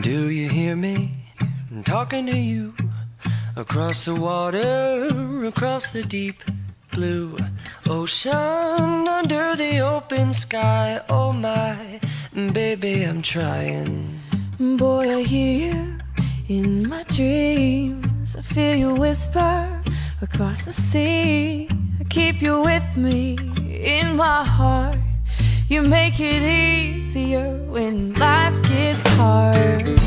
Do you hear me talking to you across the water, across the deep blue ocean, under the open sky? Oh my baby, I'm trying. Boy, I hear you in my dreams. I feel you whisper across the sea. I keep you with me in my heart. You make it easier when life gets hard.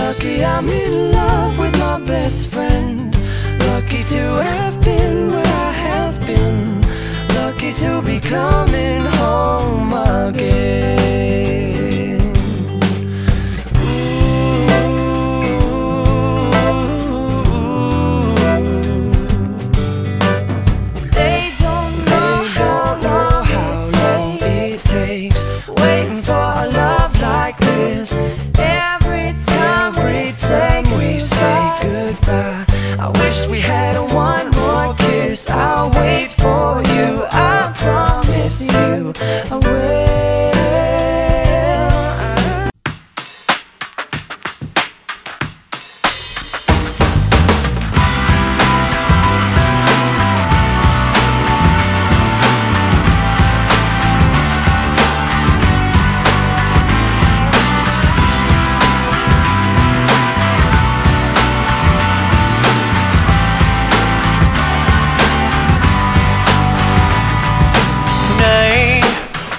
Lucky I'm in love with my best friend. Lucky to have been where I have been. takes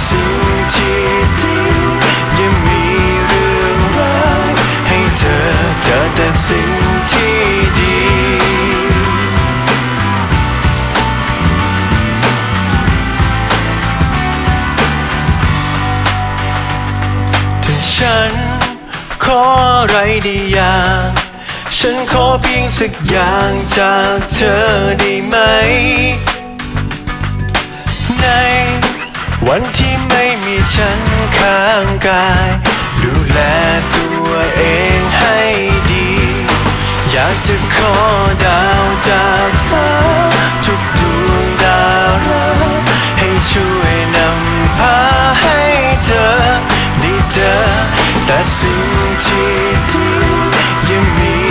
สิ่งที่ดียังมีเรื่องร้ายให้เธอเจอแต่สิ่งที่ดีถ้าฉัน ขออะไรดีอย่างฉันขอเพียงสักอย่างจากเธอได้ไหม ในวันที่ไม่มีฉันข้างกาย ดูแลตัวเองให้ดี อยากจะขอดาวจากฟ้าทุกดวงดาวราให้ช่วยนำพาให้เธอได้เจอแต่สิ่งที่ดียังมี